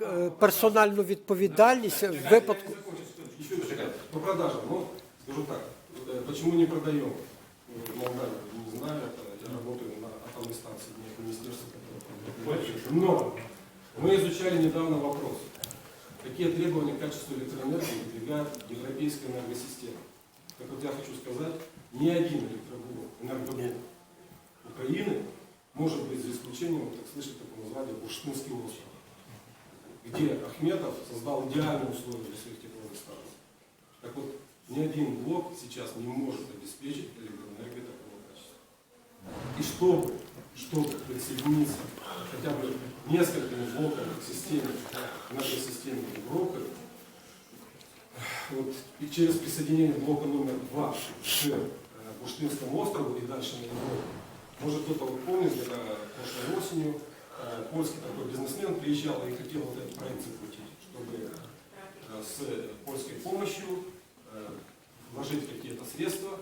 е, персональну відповідальність в випадку. Еще по продажам, ну, скажу так, э, почему не продаем? В Молдавии, не знаю, это я работаю на атомной станции, не в министерстве. которое продает. Но мы изучали недавно вопрос, какие требования к качеству электроэнергии выдвигает европейская энергосистема. Так вот я хочу сказать, ни один электроблок, энергоблок Украины может быть за исключением, вот так слышали такое название, Бурштинский остров где Ахметов создал идеальные условия для своих тепловых станций. Так вот, ни один блок сейчас не может обеспечить электроэнергию такого качества. И чтобы, чтобы присоединиться хотя бы несколькими блоками к системе, к нашей системе Европы, вот, и через присоединение блока номер два к э, Буштинскому острову и дальше на Европу, может кто-то вот помнит, где-то прошлой осенью польский такой бизнесмен приезжал и хотел вот этот проект запустить, чтобы э, с польской помощью э, вложить какие-то средства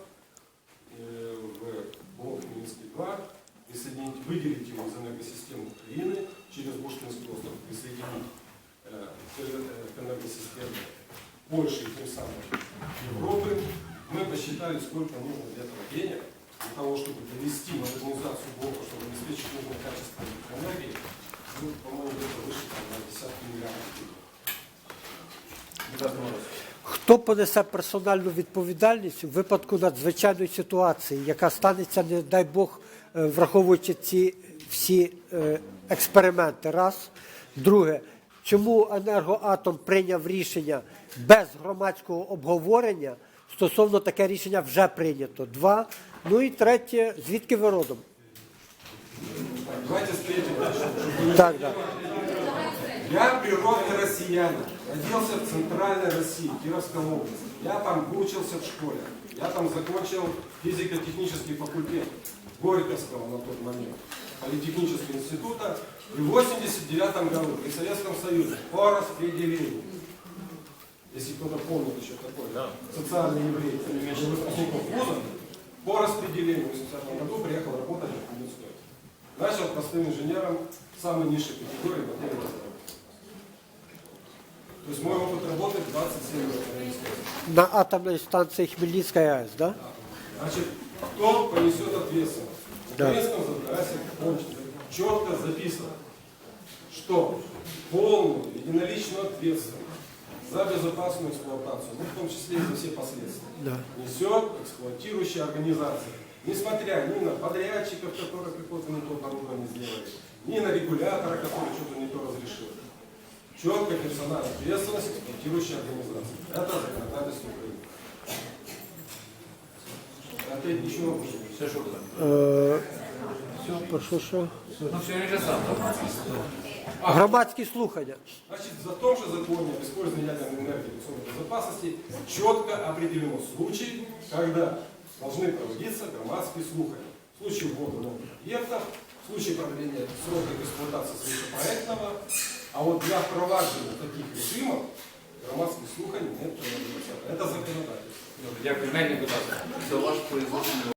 э, в блок Минский-2, присоединить, выделить его из энергосистемы Украины, через Буштинский остров присоединить э, э, к энергосистеме Польши и тем самым Европы. Мы посчитали, сколько нужно для этого денег, для того, чтобы довести модернизацию блока, чтобы обеспечить нужное качество электроэнергии, ну, по-моему, где-то выше там, на десятки миллиардов гривен. Хто понесе персональну відповідальність у випадку надзвичайної ситуації, яка станеться, не дай Бог, е, враховуючи ці всі е, експерименти? Раз. Друге, чому енергоатом прийняв рішення без громадського обговорення? Стосовно таке рішення вже прийнято. Два. Ну і третє, звідки ви родом? Давайте с третьего дальше. чтобы Так, так. Я природный россиянин. Родился в центральной России, Кировской области. Я там учился в школе. Я там закончил физико-технический факультет Горьковского на тот момент, Политехнического института. И в 89 году при Советском Союзе по распределению, если кто-то помнит еще такой, социальный еврей, между выпускников вуза, по распределению в 80 году приехал работать в Кузнецкой. Начал простым инженером самой низшей категории модели разработки. То есть мой опыт работы 27 лет. я не скажу. На атомній станції Хмельницька АЕС, да? Значит, кто понесет ответственность? В Да. украинском законодательстве очень четко записано, что полную единоличную ответственность за безопасную эксплуатацию, ну, в том числе и за все последствия, Да. несет эксплуатирующая организация. Несмотря ни на подрядчиков, которые какое-то не то оборудование сделали, ни на регулятора, который что-то не то разрешил. Четкая персональная ответственность эксплуатирующей организации. Это законодательство Украины. Опять ничего Все, що буде. Е, прошу, що? Ну, все же сам. Громадські слухання. Значит, в том же законе об использовании ядерной энергии в высокой безопасности четко определено случаи, когда должны проводиться громадские слухания. В случае ввода новых объектов, в случае продления срока эксплуатации проектного, а вот для впроваживания таких режимов громадских слуханий не проводится. Это законодательство. Дякую. Мельник, будь ласка. За ваш производство.